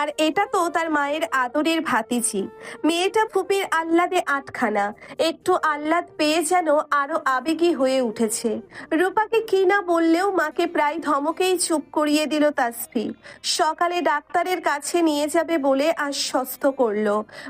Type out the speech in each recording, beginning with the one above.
আর এটা তো তার মায়ের আদরের ভাতিজি। মেয়েটা ফুপির আহ্লাদে আটখানা। একটু আহ্লাদ পেয়ে যেন আরও আবেগী হয়ে উঠেছে। রূপাকে কি না বললেও মাকে প্রায় ধমকেই চুপ করিয়ে দিল তাসফি। সকালে ডাক্তারের কাছে নিয়ে যাবে বলে আশ্বস্ত করল।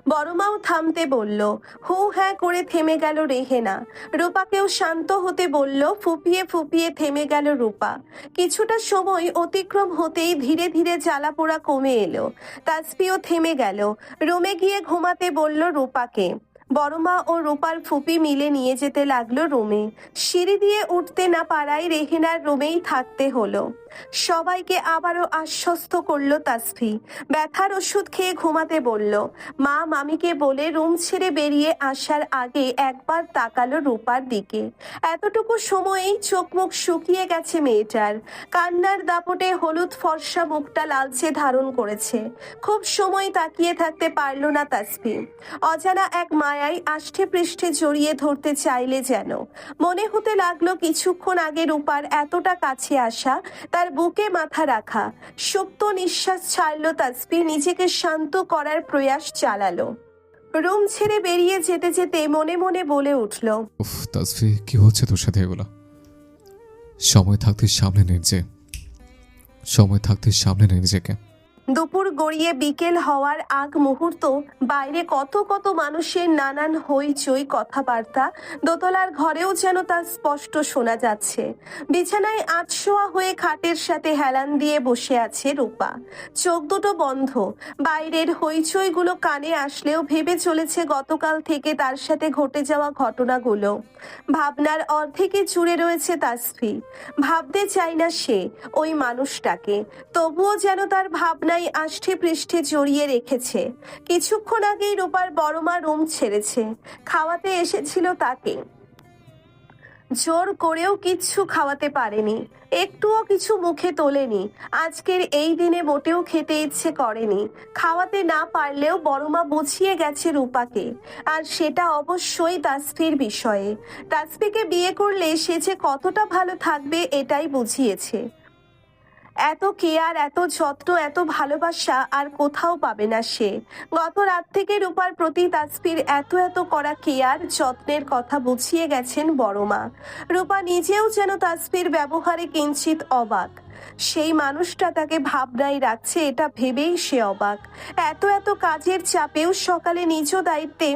বড়মাও থামতে বলল, হু হ্যাঁ করে থেমে গেল রেহেনা। রূপাকেও শান্ত হতে বলল, ফুপিয়ে ফুপিয়ে থেমে গেল রূপা। কিছুটা সময় অতিক্রম হতেই ধীরে ধীরে জ্বালাপোড়া কমে এলো। তাসফিও থেমে গেল। রুমে গিয়ে ঘুমাতে বলল রূপাকে। বড়মা ও রূপার ফুপি মিলে নিয়ে যেতে লাগল রুমে। সিঁড়ি দিয়ে উঠতে না পারায় রেহেনার রুমেই থাকতে হলো। সবাইকে আবারও আশ্বস্ত করল তাসফি। ব্যথার ওষুধ খেয়ে ঘুমাতে বলল, মা, মামিকে বলে রুম ছেড়ে বেরিয়ে আসার আগে একবার তাকালো রূপার দিকে। এতটুকু সময়েই চোখ মুখ শুকিয়ে গেছে মেয়েটার। কান্নার দাপটে হলুদ ফর্সা মুখটা লালচে ধারণ করেছে। খুব সময় তাকিয়ে থাকতে পারল না তাসফি। অজানা এক মায়াই আষ্টে পৃষ্ঠে জড়িয়ে ধরতে চাইলে যেন। মনে হতে লাগল কিছুক্ষণ আগে রূপার এতটা কাছে আসা, তার বুকে মাথা রাখা। সুপ্ত নিঃশ্বাস ছাড়লো তাসফি নিজেকে শান্ত করার প্রয়াস চালালো। রুম ছেড়ে বেরিয়ে যেতে যেতে মনে মনে বলে উঠল, উফ তাসফি কি হচ্ছে তোর সাথে এগুলো? সময় থাকতে সামনে নে যে সময় থাকতে সামনে নিজেকে। দুপুর গড়িয়ে বিকেল হওয়ার আগ মুহূর্ত, বাইরে কত কত মানুষের নানান হইচই কথাবার্তা, দোতলার ঘরেও যেন তার স্পষ্ট শোনা যাচ্ছে। বিছানায় আটশোয়া হয়ে খাটের সাথে হেলান দিয়ে বসে আছে রূপা। চোখ দুটো বন্ধ। বাইরের হইচইগুলো কানে আসলেও ভেবে চলেছে গতকাল থেকে তার সাথে ঘটে যাওয়া ঘটনাগুলো। ভাবনার অর্ধেকে জুড়ে রয়েছে তাসফি। ভাবতে চায় না সে, ওই মানুষটাকে। তবুও যেন তার ভাবনায় আষ্ঠে পৃষ্ঠে জড়িয়ে রেখেছে। কিছুক্ষণ আগেই রূপার বড়মা রুম ছেড়েছে। খাওয়াতে এসেছিল তাকে। জোর করেও কিচ্ছু খাওয়াতে পারেনি। একটুও কিছু মুখে তোলেনি। আজকের এই দিনে মোটেও খেতে ইচ্ছে করেনি। খাওয়াতে না পারলেও বড়মা বুঝিয়ে গেছে রূপাকে। আর সেটা অবশ্যই তাসফির বিষয়ে। তাসফিকে বিয়ে করলে সে যে কতটা ভালো থাকবে এটাই বুঝিয়েছে। এত কেয়ার, এত যত্ন, এত ভালোবাসা আর কোথাও পাবে না সে। গত রাত থেকে রূপার প্রতি তাসফির এত এত করা কেয়ার, যত্নের কথা বুঝিয়ে গেছেন বড়মা। রূপা নিজেও যেন তাসফির ব্যবহারে কিঞ্চিত অবাক। সেই মানুষটা তাকে ভাবনায় রাখছে, এটা ভেবেই সে অবাক। এত এত কাজের চাপেও সকালে নিজ দায়িত্বে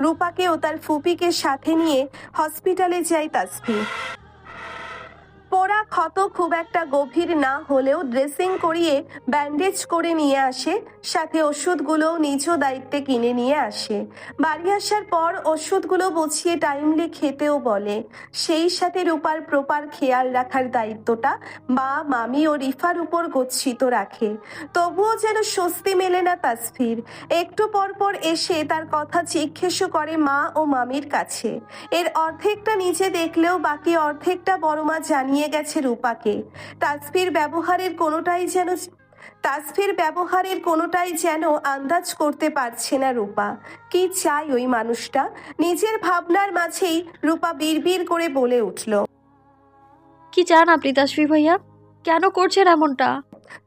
রূপাকে ও তার ফুপিকে সাথে নিয়ে হসপিটালে যায় তাসফি পোড়া ক্ষত খুব একটা গভীর না হলেও ড্রেসিং করিয়ে ব্যান্ডেজ করে নিয়ে আসে, সাথে ওষুধগুলোও নিজ দায়িত্বে কিনে নিয়ে আসে। বাড়ি আসার পর ওষুধগুলো বুঝিয়ে টাইমলি খেতেও বলে। সেই সাথে রূপার প্রপার খেয়াল রাখার দায়িত্বটা মা, মামি ও রিফার উপর গচ্ছিত রাখে। তবুও যেন স্বস্তি মেলে না তাসফির। একটু পর পর এসে তার কথা জিজ্ঞেসও করে মা ও মামির কাছে। এর অর্ধেকটা নিজে দেখলেও বাকি অর্ধেকটা বড়মা জানিয়ে গেছে রূপাকে। তাসফির ব্যবহারের কোনোটাই যেন তাসফির ব্যবহারের কোনোটাই যেন আন্দাজ করতে পারছে না রূপা। কি চাই ওই মানুষটা? নিজের ভাবনার মাঝেই রূপা বিড়বিড় করে বলে উঠল। কি চান আপনি তাসফি ভাইয়া? কেন করছেন এমনটা?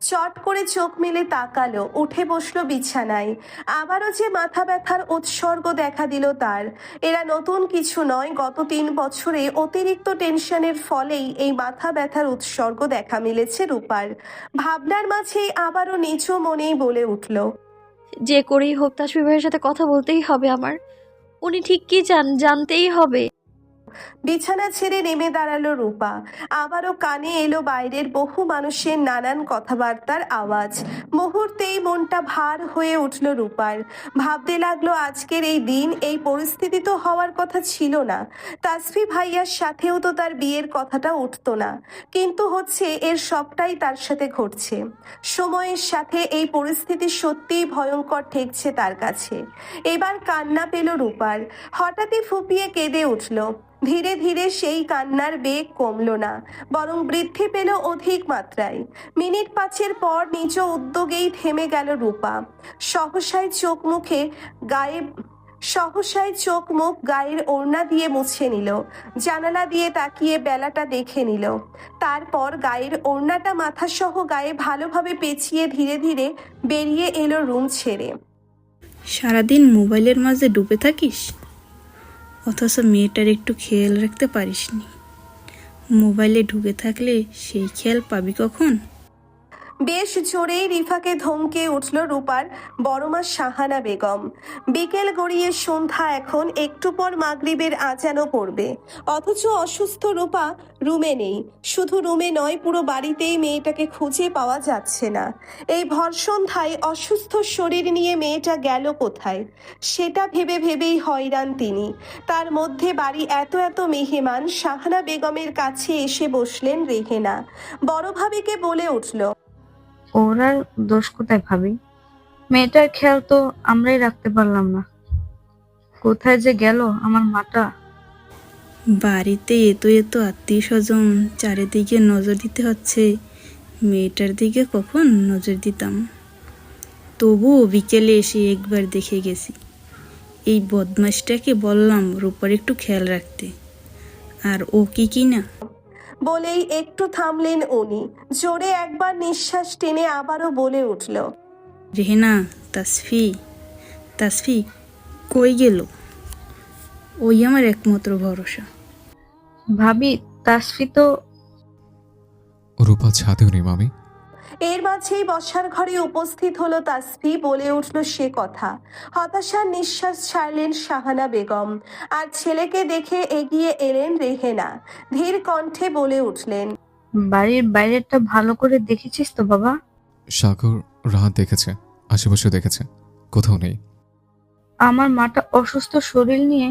চট করে চোখ মেলে তাকালো, উঠে বসল বিছানায়। আবারও যে মাথা ব্যথার উৎসর্গ দেখা দিল তার। এরা নতুন কিছু নয়, গত তিন বছরে অতিরিক্ত টেনশনের ফলেই এই মাথা ব্যথার উৎসর্গ দেখা মিলেছে রূপার। ভাবনার মাঝেই আবারও নিচু মনেই বলে উঠল, যে করেই হোক ভাইয়ের সাথে কথা বলতেই হবে আমার। উনি ঠিক কি চান জানতেই হবে। বিছানা ছেড়ে নেমে দাঁড়াল রূপা। আবারও কানে এলো বাইরের বহু মানুষের নানান কথাবার্তার আওয়াজ। মুহূর্তেই মনটা ভার হয়ে উঠল রূপার। ভাবতে লাগল আজকের এই দিন এই পরিস্থিতি তো হওয়ার কথা ছিল না। তাসফি ভাইয়ার সাথেও তো তার বিয়ের কথাটা উঠতো না। কিন্তু হচ্ছে এর সবটাই তার সাথে ঘটছে। সময়ের সাথে এই পরিস্থিতি সত্যিই ভয়ঙ্কর ঠেকছে তার কাছে। এবার কান্না পেল রূপার। হঠাৎই ফুপিয়ে কেঁদে উঠল। ধীরে ধীরে সেই কান্নার বেগ কমল না, বরং বৃদ্ধি পেল অধিক মাত্রায়। মিনিট পাঁচের পর নিজ উদ্যোগেই থেমে গেল রূপা। সহসায় চোখ মুখে গায়ে, সহসায় চোখ মুখ গায়ের ওড়না দিয়ে মুছে নিল, জানালা দিয়ে তাকিয়ে বেলাটা দেখে নিল। তারপর গায়ের ওড়নাটা মাথাসহ গায়ে ভালোভাবে পেঁচিয়ে ধীরে ধীরে বেরিয়ে এলো রুম ছেড়ে। সারাদিন মোবাইলের মাঝে ডুবে থাকিস? অথচ মেয়েটার একটু খেয়াল রাখতে পারিসনি। মোবাইলে ঢুকে থাকলে সেই খেয়াল পাবি কখন? বেশ জোরেই রিফাকে ধমকে উঠল রূপার বড়মা শাহানা বেগম। বিকেল গড়িয়ে সন্ধ্যা এখন, একটু পর মাগরিবের আজানও পড়বে। অথচ অসুস্থ রূপা রুমে নেই। শুধু রুমে নয়, পুরো বাড়িতেই মেয়েটাকে খুঁজে পাওয়া যাচ্ছে না। এই ভর সন্ধ্যায় অসুস্থ শরীর নিয়ে মেয়েটা গেল কোথায়? সেটা ভেবে ভেবেই হয়রান তিনি। তার মধ্যে বাড়ি এত এত মেহমান, শাহানা বেগমের কাছে এসে বসলেন রেহেনা। বড় ভাবিকে বলে উঠল ওর আর দোষ কোথায় ভাবি? মেয়েটার খেয়াল তো আমরাই রাখতে পারলাম না। কোথায় যে গেল আমার মাটা? বাড়িতে এত এত আত্মীয় স্বজন চারিদিকে নজর দিতে হচ্ছে, মেয়েটার দিকে কখন নজর দিতাম? তবুও বিকেলে এসে একবার দেখে গেছি। এই বদমাসটাকে বললাম রূপার একটু খেয়াল রাখতে। আর ও কি কি না বলেই একটু থামলেন উনি। জোরে একবার নিঃশ্বাস টেনে আবারও বলে উঠল রেহেনা তাসফি তাসফি কই গেল? ওই আমার একমাত্র ভরসা। ভাবি তাসফি তো রূপা ছাদেও নেই মামি। এর মাঝেই বসার ঘরে উপস্থিত হলো তাসফি বলে উঠল সে কথা। হতাশার নিঃশ্বাস ছাড়লেন শাহানা বেগম। আর ছেলেকে দেখে এগিয়ে এলেন রেহেনা। ধীর কণ্ঠে বলে উঠলেন বাড়ির বাইরেটা ভালো করে দেখেছিস তো বাবা? সাগর রাত দেখেছে আশেপাশে দেখেছে কোথাও নেই। আমার মাটা অসুস্থ শরীর নিয়ে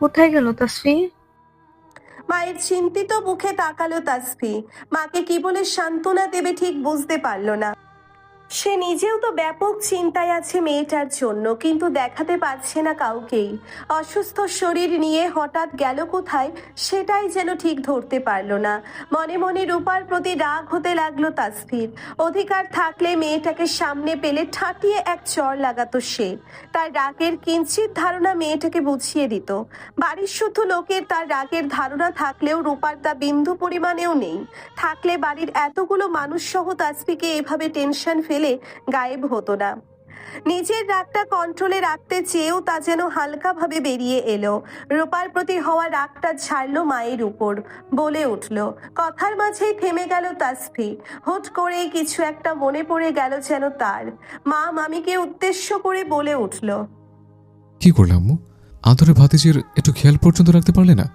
কোথায় গেল তাসফি মায়ের চিন্তিত মুখে তাকালো তাসফি। মাকে কি বলে সান্ত্বনা দেবে ঠিক বুঝতে পারল না। সে নিজেও তো ব্যাপক চিন্তায় আছে মেয়েটার জন্য, কিন্তু দেখাতে পারছে না কাউকেই। অসুস্থ শরীর নিয়ে হঠাৎ গেল কোথায়, সেটাই যেন ঠিক ধরতে পারল না। মনে মনে রূপার প্রতি রাগ হতে লাগল তাসফির। অধিকার থাকলে মেয়েটাকে সামনে পেলে ঠাটিয়ে এক চর লাগাতো সে। তার রাগের কিঞ্চিত ধারণা মেয়েটাকে বুঝিয়ে দিত। বাড়ির শুধু লোকের তার রাগের ধারণা থাকলেও রূপার তা বিন্দু পরিমাণেও নেই। থাকলে বাড়ির এতগুলো মানুষ সহ তাসফিকে এভাবে টেনশন ফেলে গায়েব হতো না। নিজের রাগটা কন্ট্রোলে রাখতে চেয়েও তা যেন হালকাভাবে বেরিয়ে এলো। রূপার প্রতি হওয়া রাগটা ছাড়লো মায়ের উপর, বলে উঠল, কথার মাঝেই থেমে গেল তাসফি। হুট করেই কিছু একটা মনে পড়ে গেল যেন তার। মা মামিকে উদ্দেশ্য করে বলে উঠল, কি করলাম আদরে ভাতিজির একটু খেয়াল পর্যন্ত রাখতে পারলে না?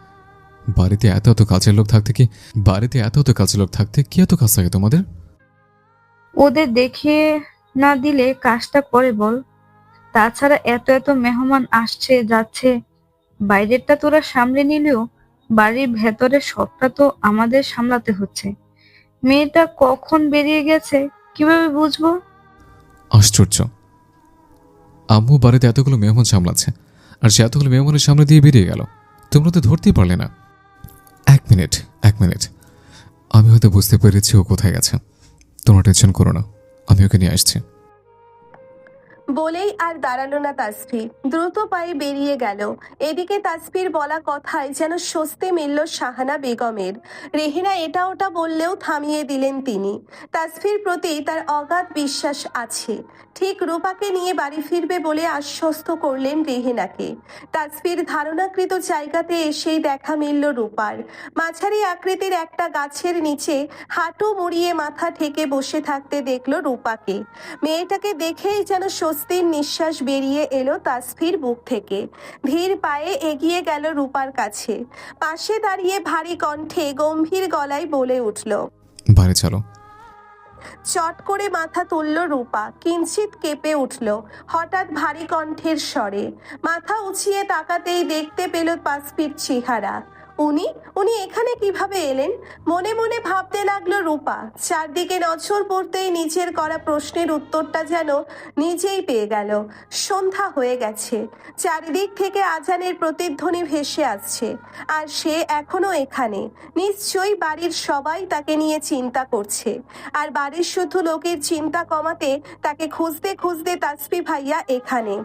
বাড়িতে এত এত কাজের লোক থাকতে কি, বাড়িতে এত এত কাজের লোক থাকতে কি এত কাজ থাকে তোমাদের? ওদের দেখিয়ে না দিলে কাজটা করে বল। তাছাড়া এত এত মেহমান আসছে, যাচ্ছে। বাইরেরটা তোরা সামলে নিলেও বাড়ির ভেতরে সবটা তো আমাদের সামলাতে হচ্ছে। মেয়েটা কখন বেরিয়ে গেছে, কীভাবে বুঝব? আশ্চর্য। আম্মু বাড়িতে এতগুলো মেহমান সামলাচ্ছে, আর সে এতগুলো মেহমানের সামনে দিয়ে বেরিয়ে গেল। তোমরা তো ধরতেই পারলে না। এক মিনিট এক মিনিট। আমি হয়তো বুঝতে পেরেছি ও কোথায় গেছে। তোমরা টেনশন করো না, আমি ওকে নিয়ে আসছি। বলেই আর দাঁড়াল না তাসফি। দ্রুত পায়ে বেরিয়ে গেল। এদিকে তাসফির বলা কথায় যেন স্বস্তি মিলল শাহানা বেগমের। রেহিনা এটা ওটা বললেও থামিয়ে দিলেন তিনি। তাসফির প্রতি তার অগাধ বিশ্বাস আছে। ঠিক রূপাকে নিয়ে বাড়ি ফিরবে বলে আশ্বস্ত করলেন রেহেনাকে। তাসফির ধারণাকৃত জায়গাতে এসেই দেখা মিলল রূপার। মাঝারি আকৃতির একটা গাছের নিচে হাঁটু মুড়িয়ে মাথা ঠেকে বসে থাকতে দেখল রূপাকে। মেয়েটাকে দেখেই যেন স্বস্তির নিঃশ্বাস বেরিয়ে এলো তাসফির বুক থেকে। ধীর পায়ে এগিয়ে গেল রূপার কাছে। পাশে দাঁড়িয়ে ভারী কণ্ঠে গম্ভীর গলায় বলে উঠল বাইরে চলো। চট করে মাথা তুলল রূপা কিঞ্চিত কেঁপে উঠল, হঠাৎ ভারী কণ্ঠের স্বরে। মাথা উঁচিয়ে তাকাতেই দেখতে পেল তাসফির চেহারা। উনি উনি এখানে কীভাবে এলেন? মনে মনে ভাবতে লাগল রূপা, চারদিকে নজর পড়তেই নিজের করা প্রশ্নের উত্তরটা যেন নিজেই পেয়ে গেল। সন্ধ্যা হয়ে গেছে, চারিদিক থেকে আজানের প্রতিধ্বনি ভেসে আসছে, আর সে এখনও এখানে। নিশ্চয়ই বাড়ির সবাই তাকে নিয়ে চিন্তা করছে, আর বাড়ির শুধু লোকের চিন্তা কমাতে তাকে খুঁজতে খুঁজতে তাসপি ভাইয়া এখানে।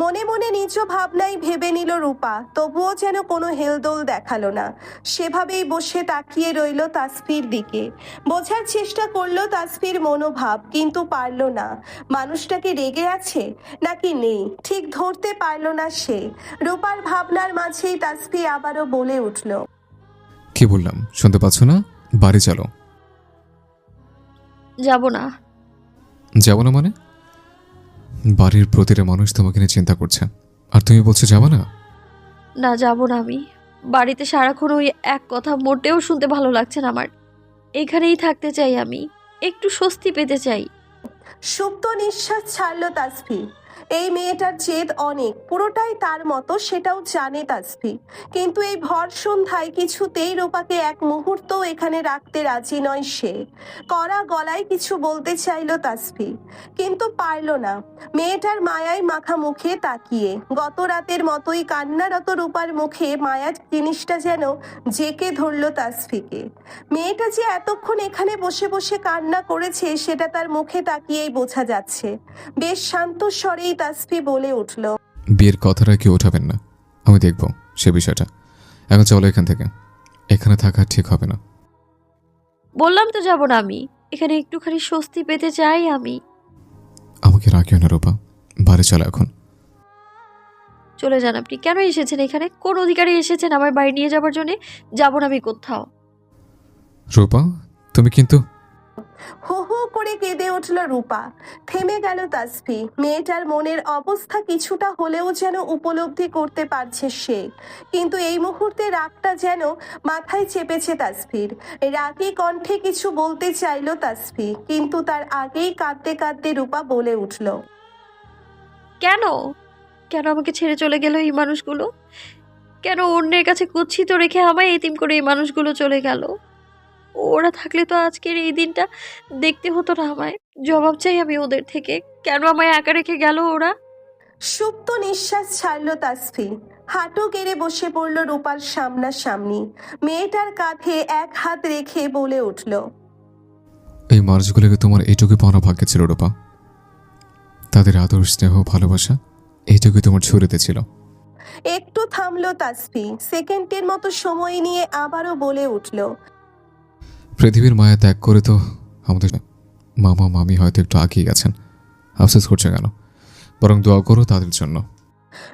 মনে মনে নিজ ভাবনাই ভেবে নিল রূপা, তবুও যেন কোনো হেলদোল দেখাল না সেভাবেই বসে তাকিয়ে রইল তাসফির দিকে। বোঝার চেষ্টা করল তাসফির মনোভাব কিন্তু পারল না। মানুষটাকে রেগে আছে? নাকি নেই? ঠিক ধরতে পারল না সে। রূপার ভাবনার মাঝেই তাসফি আবারও বলে উঠল কি বললাম? শুনতে পাচ্ছ না? বাড়ি চলো। যাব না। যাব না মানে? বাড়ির প্রতিটা মানুষ তোমাকে নিয়ে চিন্তা করছে। আর তুমি বলছো যাব না? না যাব না আমি। বাড়িতে সারাক্ষণ ওই এক কথা মোটেও শুনতে ভালো লাগছে না আমার। এখানেই থাকতে চাই আমি, একটু স্বস্তি পেতে চাই। সুপ্ত নিঃশ্বাস ছাড়লো তাসফি এই মেয়েটার জেদ অনেক, পুরোটাই তার মতো, সেটাও জানে তাসফি কিন্তু এই ভর সন্ধ্যায় কিছুতেই রূপাকে এক মুহূর্ত এখানে রাখতে রাজি নয় সে। কড়া গলায় কিছু বলতে চাইল তাসফি কিন্তু পারল না। মেয়েটার মায়ায় মাখা মুখে তাকিয়ে, গত রাতের মতোই কান্নারত রূপার মুখে মায়ার জিনিসটা যেন জেকে ধরলো তাসফিকে মেয়েটা যে এতক্ষণ এখানে বসে বসে কান্না করেছে, সেটা তার মুখে তাকিয়েই বোঝা যাচ্ছে। বেশ শান্ত স্বরেই তাসফি বলে উঠল। বিয়ের কথাটা কি ওঠাবেন না। আমি দেখব সে বিষয়টা। এখন চলো এখান থেকে। এখানে থাকা ঠিক হবে না। বললাম তো যাব না আমি। এখানে একটুখানি স্বস্তি পেতে চাই আমি। আমাকে রাখিও না রূপা। বাড়ি চলো এখন। চলে যান আপনি। কেন এসেছেন এখানে? কোন অধিকারে এসেছেন আমার বাড়ি নিয়ে যাবার জন্য? যাব না আমি কোথাও। রূপা তুমি কিন্তু হু হো করে কেঁদে উঠল রূপা। থেমে গেল তাসফি। মেয়েটার মনের অবস্থা কিছুটা হলেও যেন উপলব্ধি করতে পারছে সে। কিন্তু এই মুহূর্তে রাগটা যেন মাথায় চেপেছে তাসফির। রাগে কণ্ঠে কিছু বলতে চাইল তাসফি, কিন্তু তার আগেই কাঁদতে কাঁদতে রূপা বলে উঠল, কেন? কেন আমাকে ছেড়ে চলে গেল এই মানুষগুলো? কেন অন্যের কাছে কুচ্ছিত রেখে আমায় এতিম করে এই মানুষগুলো চলে গেল? ওরা থাকলে তো আজকের এই দিনটা দেখতে হতো না আমায়। জবাব চাই আমি ওদের থেকে। কেন আমায় একা রেখে গেল ওরা? সুপ্ত নিঃশ্বাস ছাড়লো তাসফি। হাঁটু গেড়ে বসে পড়ল রূপার সামনাসামনি। মেয়েটার কাঁধে এক হাত রেখে বলে উঠল এই মানুষগুলোকে তোমার এইটুকু পাওনা ভাগ্যে ছিল রূপা। তাদের আদর স্নেহ ভালোবাসা এইটুকুই তোমার ছুরিতে ছিল। একটু থামলো তাসফি। সেকেন্ডের মতো সময় নিয়ে আবারও বলে উঠল পৃথিবীর মায়া ত্যাগ করে তো আমাদের মামা, মামি হয়তো একটু আগিয়ে গেছেন। আফসোস করছে কেন? বরং দোয়া করো তাদের জন্য।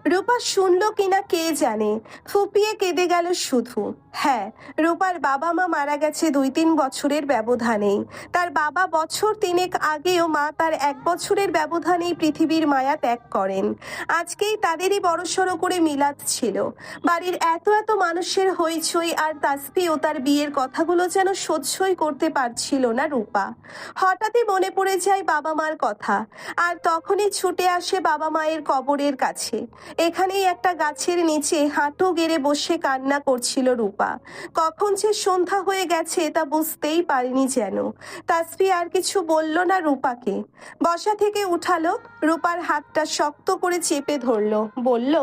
রূপা শুনলো কিনা কে জানে? ফুপিয়ে কেঁদে গেল শুধু। হ্যাঁ রূপার বাবা মা মারা গেছে দুই তিন বছরের ব্যবধানেই। তার বাবা বছর তিনেক আগেও মা তার এক বছরের ব্যবধানেই পৃথিবীর মায়া ত্যাগ করেন। আজকেই তাদেরই বড়সড় করে মিলাদ ছিল। বাড়ির এত এত মানুষের হইচই আর তাসফি ও তার বিয়ের কথাগুলো যেন সহ্যই করতে পারছিল না রূপা। হঠাৎই মনে পড়ে যায় বাবা মার কথা। আর তখনই ছুটে আসে বাবা মায়ের কবরের কাছে। এখানেই একটা গাছের নিচে হাঁটু গেড়ে বসে কান্না করছিল রূপা। কখন যে সন্ধ্যা হয়ে গেছে তা বুঝতেই পারিনি যেন। তাসফি আর কিছু বলল না রূপাকে। বসা থেকে উঠালো, রূপার হাতটা শক্ত করে চেপে ধরলো, বলল,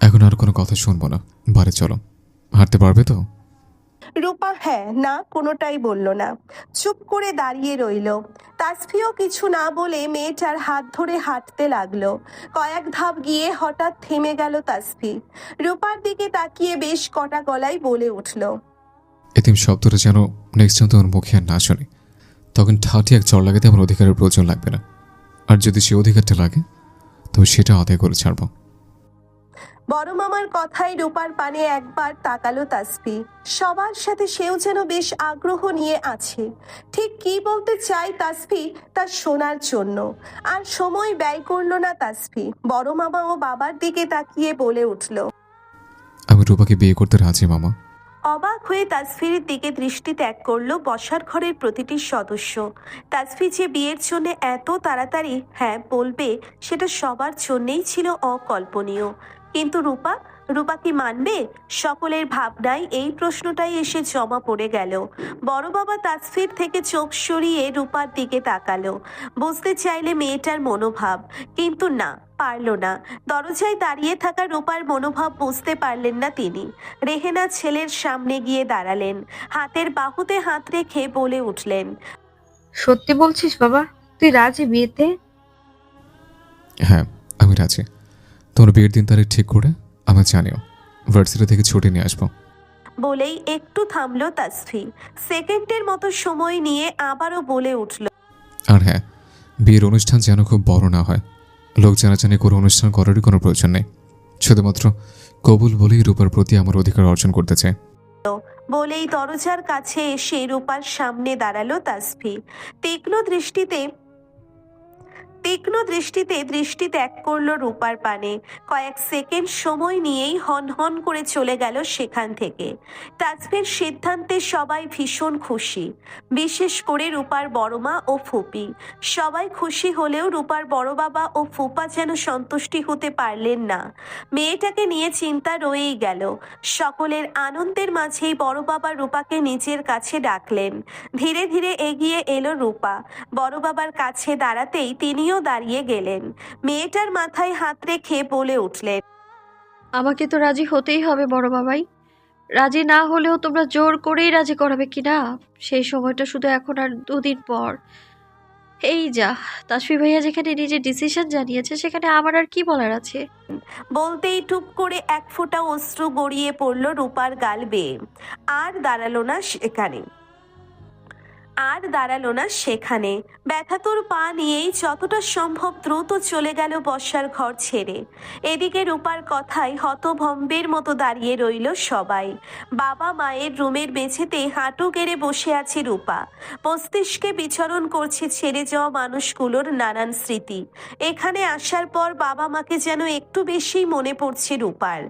এখন আর কোনো কথা শুনব না। বাড়ি চলো। হাঁটতে পারবে তো? রূপা হ্যাঁ না, কোনোটাই বলল না। চুপ করে দাঁড়িয়ে রইল। তাসফিও কিছু না বলে মেয়েটার হাত ধরে হাঁটতে লাগল। কয়েক ধাপ গিয়ে হঠাৎ থেমে গেল তাসফি। রূপার দিকে তাকিয়ে বেশ কটা গলায় বলে উঠল, এতিম শব্দটা যেন নেক্সট টাইম তোমার মুখে আর না শুনি। তখন ঠাটি এক চড় লাগাতে আমার অধিকারের প্রয়োজন লাগবে না। আর যদি সে অধিকারটা লাগে, তবে সেটা আদায় করে ছাড়বো। বড় মামার কথায় রূপার পানে একবার তাকালো তাসফি। সবার সাথে সেও যেন বেশ আগ্রহ নিয়ে আছে। ঠিক কি বলতে চাই তাসফি তা শোনার জন্য। আর সময় ব্যয় করল না তাসফি। বড় মামা ও বাবার দিকে তাকিয়ে বলে উঠল আমি রূপাকে বিয়ে করতে রাজি মামা। অবাক হয়ে তাসফির দিকে দৃষ্টি ত্যাগ করল বসার ঘরের প্রতিটি সদস্য। তাসফি যে বিয়ের জন্য এত তাড়াতাড়ি হ্যাঁ বলবে সেটা সবার জন্যেই ছিল অকল্পনীয়। কিন্তু রূপা রূপা কি মানবে? সকলের ভাবনায় এই প্রশ্নটাই এসে জমা পড়ে গেল। বড় বাবা তাসফির থেকে চোখ সরিয়ে রূপার দিকে তাকালো। বুঝতে চাইলে মেয়েটার মনোভাব। কিন্তু না পারল না। দরজায় দাঁড়িয়ে থাকা রূপার মনোভাব বুঝতে পারলেন না তিনি। রেহেনা ছেলের সামনে গিয়ে দাঁড়ালেন। হাতের বাহুতে হাত রেখে বলে উঠলেন সত্যি বলছিস বাবা? তুই রাজি বিয়েতে? হ্যাঁ আমি রাজি। তোমার বিয়ের দিন তারিখ ঠিক করে আমায় জানিও। ভার্সিটি থেকে ছুটি নিয়ে আসব। বলেই একটু থামলো তাসফি সেকেন্ডের মতো সময় নিয়ে আবারও বলে উঠল আর হ্যাঁ বিয়ের অনুষ্ঠান যেন খুব বড় না হয়। লোক জানাজানি করে অনুষ্ঠান করারই কোনো প্রয়োজন নেই। শুধুমাত্র কবুল বলেই রূপার প্রতি আমার অধিকার অর্জন করতে চাই বলেই দরজার কাছে এসে রূপার সামনে দাঁড়াল তাসফি তীক্ষ্ণ দৃষ্টিতে তীক্ষ্ণ দৃষ্টিতে দৃষ্টি ত্যাগ করল রূপার পানে। কয়েক সেকেন্ড সময় নিয়েই হন হন করে চলে গেল সেখান থেকে। তাসফির সিদ্ধান্তে সবাই ভীষণ খুশি। বিশেষ করে রূপার বড়মা ও ফুপি। সবাই খুশি হলেও রূপার বড় বাবা ও ফুপা যেন সন্তুষ্টি হতে পারলেন না। মেয়েটাকে নিয়ে চিন্তা রয়েই গেল। সকলের আনন্দের মাঝেই বড় বাবা রূপাকে নিজের কাছে ডাকলেন। ধীরে ধীরে এগিয়ে এলো রূপা। বড় বাবার কাছে দাঁড়াতেই তিনিও দাঁড়িয়ে গেলেন। মেয়েটার মাথায় হাত রেখে বলে উঠলেন আমাকে তো রাজি হতেই হবে বড় বাবাই। রাজি না হলেও তোমরা জোর করেই রাজি করাবে কি না সেই সময়টা শুধু এখন আর দুদিন পর। এই যা তাসফি ভাইয়া যেখানে নিজের ডিসিশন জানিয়েছে সেখানে আমার আর কি বলার আছে? বলতেই টুপ করে এক ফোঁটা অশ্রু গড়িয়ে পড়ল রূপার গাল বেয়ে। আর দাঁড়াল না সেখানে। আর দাঁড়াল না সেখানে। ব্যথাতুর পা নিয়েই যতটা সম্ভব দ্রুত চলে গেল বসার ঘর ছেড়ে। এদিকে রূপার কথায় হতভম্বের মতো দাঁড়িয়ে রইল সবাই। বাবা মায়ের রুমের বেছেতে হাঁটু গেড়ে বসে আছে রূপা। মস্তিষ্কে বিচরণ করছে ছেড়ে যাওয়া মানুষগুলোর নানান স্মৃতি। এখানে আসার পর বাবা মাকে যেন একটু বেশি মনে পড়ছে রূপার।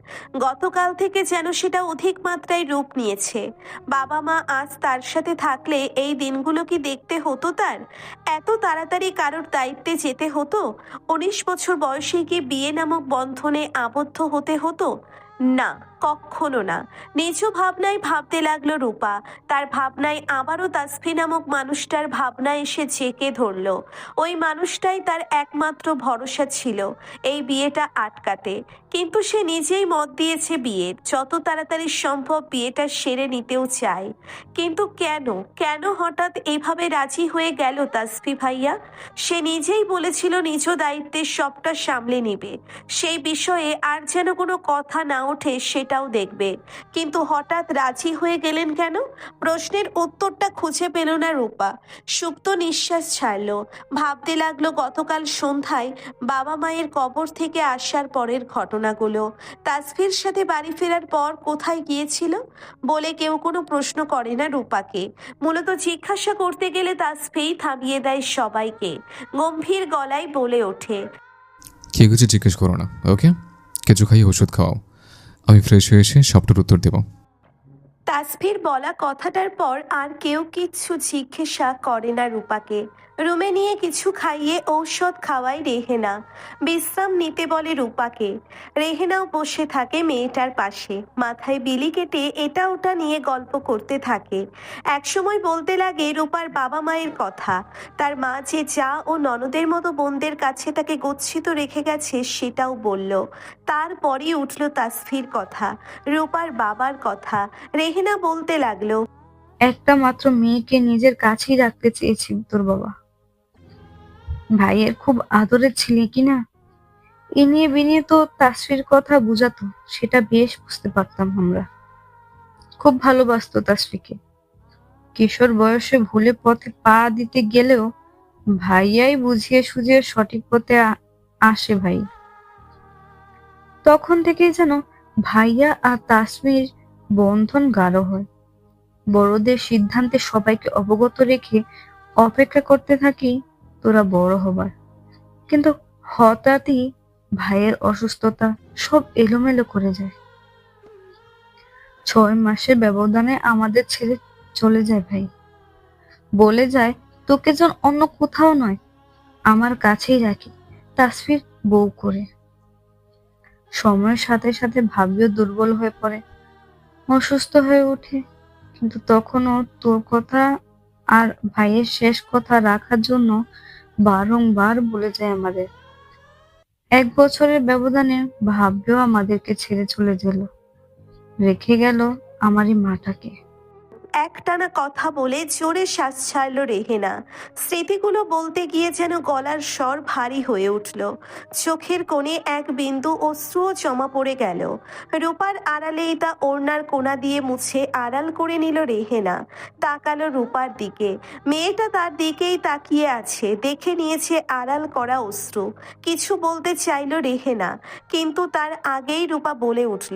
গতকাল থেকে যেন সেটা অধিক মাত্রায় রূপ নিয়েছে। বাবা মা আজ তার সাথে থাকলে এই দিনগুলো কি দেখতে হতো তার? এত তাড়াতাড়ি কারোর দায়িত্বে যেতে হতো? উনিশ বছর বয়সে কি বিয়ে নামক বন্ধনে আবদ্ধ হতে হতো? না। কখনো না। নিজ ভাবনায় ভাবতে লাগল রূপা। তার ভাবনায় আবারও তাসফি নামক মানুষটার ভাবনা এসে জেকে ধরলো। ওই মানুষটাই তার একমাত্র ভরসা ছিল, এই বিয়েটা আটকাতে। কিন্তু সে নিজেই মত দিয়েছে বিয়ের যত তাড়াতাড়ি সম্ভব বিয়েটা সেরে নিতেও চায়। কিন্তু কেন কেন হঠাৎ এভাবে রাজি হয়ে গেল তাসফি ভাইয়া? সে নিজেই বলেছিল নিজ দায়িত্বে সবটা সামলে নিবে। সেই বিষয়ে আর যেন কোনো কথা না ওঠে সেটাও দেখবে। কিন্তু হঠাৎ রাজি হয়ে গেলেন কেন? প্রশ্নের উত্তরটা খুঁজে পেল না রূপা। সুপ্ত নিঃশ্বাস ছাড়লো। ভাবতে লাগল গতকাল সন্ধ্যায় বাবা মায়ের কবর থেকে আসার পরের ঘটনাগুলো। তাসফির সাথে বাড়ি ফেরার পর কোথায় গিয়েছিল? বলে কেউ কোনো প্রশ্ন করে না রূপাকে। মূলত জিজ্ঞাসা করতে গেলে তাসফিই থামিয়ে দেয় সবাইকে। গম্ভীর গলায় বলে ওঠে। কে কিছু জিজ্ঞেস করো না, ওকে? কিছু খাইয়ে ওষুধ খাওয়াও। আমি ফ্রেশ হয়ে এসে সবটার উত্তর দেব। তাসফির বলা কথাটার পর আর কেউ কিচ্ছু জিজ্ঞাসা করে না রূপাকে। রুমে নিয়ে কিছু খাইয়ে ঔষধ খাওয়ায় রেহেনা। বিশ্রাম নিতে বলে রূপাকে। রেহেনাও বসে থাকে মেয়েটার পাশে। মাথায় বিলি কেটে এটা ওটা নিয়ে গল্প করতে থাকে। একসময় বলতে লাগে রূপার বাবা মায়ের কথা। তার মা যে যা ও ননদের মতো বোনদের কাছে তাকে গচ্ছিত রেখে গেছে সেটাও বলল। তারপরই উঠল তাসফির কথা, রূপার বাবার কথা। রেহেনা বলতে লাগল, একটা মাত্র মেয়েকে নিজের কাছেই রাখতে চেয়েছি তোর বাবা। ভাইয়ের খুব আদরের ছেলে কিনা? এ নিয়ে বিনিয়ে তো তাসফির কথা বুঝাতো, সেটা বেশ বুঝতে পারতাম আমরা। খুব ভালোবাসতো তাসফিকে। কিশোর বয়সে ভুলে পথে পা দিতে গেলেও ভাইয়াই বুঝিয়ে সুঝিয়ে সঠিক পথে আসে ভাই। তখন থেকেই যেন ভাইয়া আর তাসমির বন্ধন গাঢ় হয়। বড়দের সিদ্ধান্তে সবাইকে অবগত রেখে অপেক্ষা করতে থাকি তোরা বড় হবার। কিন্তু হঠাৎই ভাইয়ের অসুস্থতা সব এলোমেলো করে যায়। ছয় মাসের ব্যবধানে আমাদের ছেড়ে চলে যায় ভাই। বলে যায়, তোকে যেন অন্য কোথাও নয়, আমার কাছেই রাখি। তাসফির বউ করে। সময়ের সাথে সাথে ভাবিও দুর্বল হয়ে পড়ে। অসুস্থ হয়ে ওঠে। কিন্তু তখনও তোর কথা আর ভাইয়ের শেষ কথা রাখার জন্য বারংবার বলে যায় আমাদের। এক বছরের ব্যবধানে ভাববেও আমাদেরকে ছেড়ে চলে গেল। রেখে গেল আমারই মাটাকে। একটানা কথা বলে জোরে শ্বাস ছাড়ল রেহেনা। স্মৃতিগুলো বলতে গিয়ে যেন গলার স্বর ভারী হয়ে উঠল। চোখের কোণে এক বিন্দু অশ্রুও জমা পড়ে গেল। রূপার আড়ালেই তা ওড়নার কোনা দিয়ে মুছে আড়াল করে নিল রেহেনা। তাকালো রূপার দিকে। মেয়েটা তার দিকেই তাকিয়ে আছে, দেখে নিয়েছে আড়াল করা অশ্রু। কিছু বলতে চাইল রেহেনা, কিন্তু তার আগেই রূপা বলে উঠল